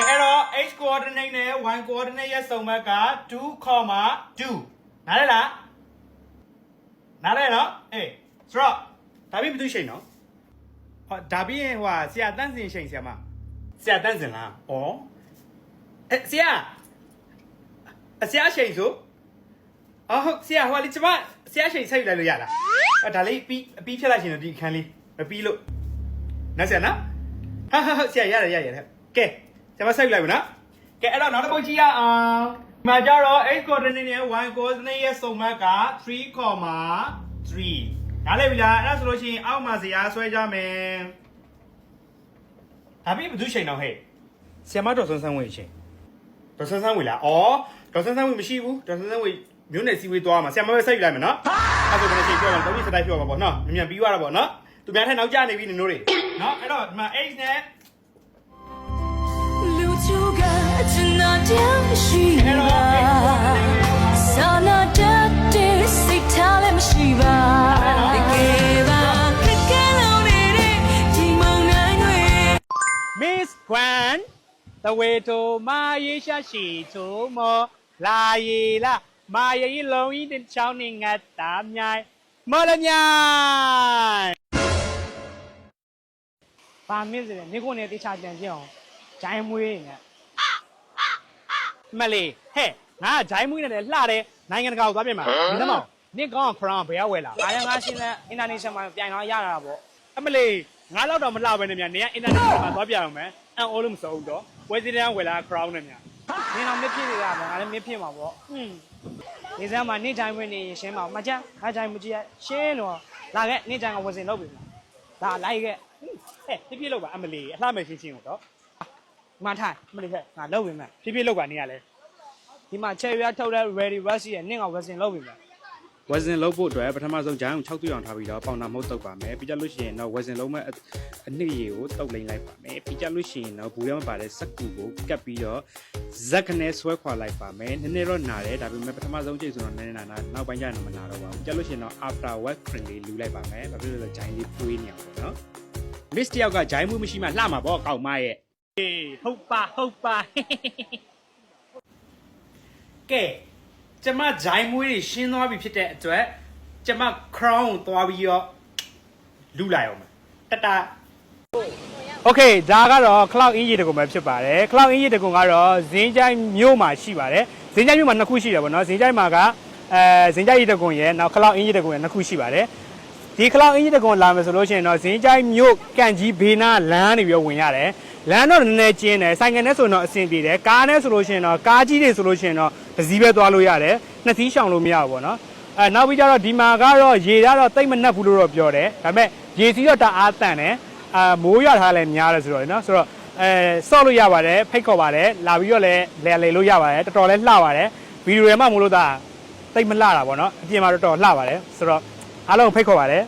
အဲ့တော့ x coordinate နဲ့ y coordinate ရဲ့စုံဘက်က2,2နားလဲလားနားလဲနော်အေးဆိုတော့ဒါပြီးဘယ်သူရှိန်နော်ဟောဒါပြီးရင်ဟိုဟာဆရာတန်းစင်ရှိန်ဆရာမဆရာတန်းစင်လားဩအဲဆရာအဆရာရှိန်ဆိုအော်ဟုတ်ဆရာဟိုလေးကျမဆရာရှိန်ဆက်ယူလိုက်လို့ရလားအဲဒါလေးပြီးအပြီးဖြတ်လိုက်ရှင်တော့ဒီအခန်းလေးမပြီးလို့နော်ဆရာနော်ဟာဟာဟာဆရာရတယ်ရတယ်ရတယ် ကဲကျမဆက်ယူလိုက်ပါနော်ကဲအဲ့တော့နောက်တစ်ပုတ်ကြည့်ရအောင်ဒီမှာကြတော့ x coordinate နဲ့ y coordinate ရဲ့စုံဘက်က3,3နားလည်ပြီလားအဲ့ဒါဆိုလို့ရှိရင်အောက်မှာဇာတ်ဆွဲကြမယ်ဒါပြီးဘယ်သူချိန်တော့ဟဲ့ဆရာမတော်ဆွန်းဆန်းဝင်ချိန်ဒေါက်ဆန်းဆန်းဝေလားဩဒေါက်ဆန်းဆန်းဝေမရှိဘူးဒေါက်ဆန်းဆန်းဝေမြို့နယ်စီဝေးသွားမှာဆရာမပဲဆက်ယူလိုက်မယ်နော်အဲ့ဒါဆိုဘယ်နဲ့ချိန်ပြောမှာသုံးရက်စတိုက်ပြောမှာပေါ့နော်မြန်မြန်ပြီးသွားတာပေါ့နော်သူများထက်နောက်ကျနေပြီနင်တို့တွေနော်အဲ့တော့ဒီမှာ H နဲ့ Miss Guan တဝေတိုမာယေရှာရှိတိုမောလာယေလာမာယေလုံးဤတစ်ချောင်းနေငတ်တာမြိုင်မော်လမြိုင်။ဘာမင်းစလဲနေကိုနဲ့တေချာကြံပြအောင်ဂျိုင်းမွေးနေ မလေးဟဲ့ငါကဂျိုင်းမွေးနဲ့လှတယ်နိုင်ငံတကာကိုသွားပြင်မှာဒီသမောင်နင့်ကောင်းခရောင်းဘယ်ရောက်ဝဲလာ။အားရငါရှင်းလဲအင်တာနေရှင်မှာပြိုင်တော့ရတာပေါ့အမလေးငါတော့တော့မလှပဲနဲ့မြန်နေကအင်တာနက်မှာသွားပြအောင်မယ်အန်အိုးလို့မစုံတော့ဝယ်စီတန်းဝယ်လာခရောင်းနဲ့မြန်။နင်းတော့မဖြစ်နေတာပေါ့ငါလည်းမဖြစ်မှာပေါ့อืม။ဒီစမ်းမှာနေတိုင်းဝင်နေရင်ရှင်းပါဦးမကြမ်းငါတိုင်းမကြည့်ရရှင်းတော့လာခဲ့နေတိုင်းကဝစင်လုပ်ပြီ။ဒါလိုက်ခဲ့ဟဲ့ပြပြလောက်ပါအမလေးအလှမဲ့ရှင်းရှင်းကိုတော့ မထိုင်အမလေးဟဲ့ငါလုပ်ပြီမဲ့ပြပြလောက်ပါနေရလဲဒီမှာချက်ရွာထုတ်တဲ့ ready rush ရဲ့နင်းကဝစင်လုပ်ပြီမဲ့ဝဇင်လုံးဖို့အတွက်ပထမဆုံးဂျိုင်းကို6တွေ့အောင်ထားပြီးတော့ပေါင်နာမုတ်တုတ်ပါမယ်ပြီးကြလို့ရှိရင်တော့ဝဇင်လုံးမဲ့အအနှစ်ရည်ကိုတုတ်လိမ့်လိုက်ပါမယ်ပြီးကြလို့ရှိရင်တော့ဘူးထဲမှာပါတဲ့စက်ကူကိုကတ်ပြီးတော့ဇက်ခနဲ့ဆွဲခွာလိုက်ပါမယ်နည်းနည်းတော့နာတယ်ဒါပေမဲ့ပထမဆုံးချိန်ဆိုတော့နည်းနည်းနာနာနောက်ပိုင်းကျရင်တော့မနာတော့ပါဘူးကြလို့ရှိရင်တော့ after work cream လေးလူလိုက်ပါမယ်ဘာဖြစ်လို့လဲဂျိုင်းလေးပွေးနေအောင်ပေါ့နော် miss တယောက်ကဂျိုင်းမှုမရှိမှလှမှာပေါ့ကောက်မရဲ့အေး ဟုတ်ပါဟုတ်ပါကဲကျမဂျိုင်းမွေးတွေရှင်းသွားပြီဖြစ်တဲ့အတွက်ကျမ crown သွားပြီးတော့လူလိုက်အောင်မယ်တတ Okay ဒါကတော့ cloud အင်ဂျင်တကုံပဲဖြစ်ပါတယ် cloud အင်ဂျင်တကုံကတော့ဇင်းကြိုင်းမြို့မှာရှိပါတယ်ဇင်းကြိုင်းမြို့မှာနှစ်ခုရှိတယ်ဗောနော်ဇင်းကြိုင်းမှာကအဲဇင်းကြိုင်းတကုံရယ်နောက် cloud အင်ဂျင်တကုံရယ်နှစ်ခုရှိပါတယ်ဒီ cloud အင်ဂျင်တကုံလာမယ်ဆိုလို့ရှိရင်တော့ဇင်းကြိုင်းမြို့ကန့်ကြီးဘေးနားလမ်းနေပြီးတော့ဝင်ရတယ် လမ်းတော့နည်းနည်းကျင်းတယ်ဆိုင်ကယ်နဲ့ဆိုရင်တော့အဆင်ပြေတယ်ကားနဲ့ဆိုလို့ရှိရင်တော့ကားကြီးတွေဆိုလို့ရှိရင်တော့တစ်စီးပဲသွားလို့ရတယ်နှစ်စီးရှောင်လို့မရဘူးပေါ့နော်အဲနောက်ပြီးကြတော့ဒီမှာကတော့ရေဓာတ်တော့တိတ်မနှက်ဘူးလို့တော့ပြောတယ်ဒါပေမဲ့ရေစီးတော့တအားတန်တယ်အာမိုးရထားလည်းများတယ်ဆိုတော့လေနော်ဆိုတော့အဲဆော့လို့ရပါတယ်ဖိတ်ခေါ်ပါတယ်လာပြီးတော့လည်းလဲလေလို့ရပါတယ်တော်တော်လေးလှပါတယ်ဗီဒီယိုထဲမှာမို့လို့ဒါတိတ်မလှတာပေါ့နော်အပြင်မှာတော့တော်တော်လှပါတယ်ဆိုတော့အားလုံးဖိတ်ခေါ်ပါတယ်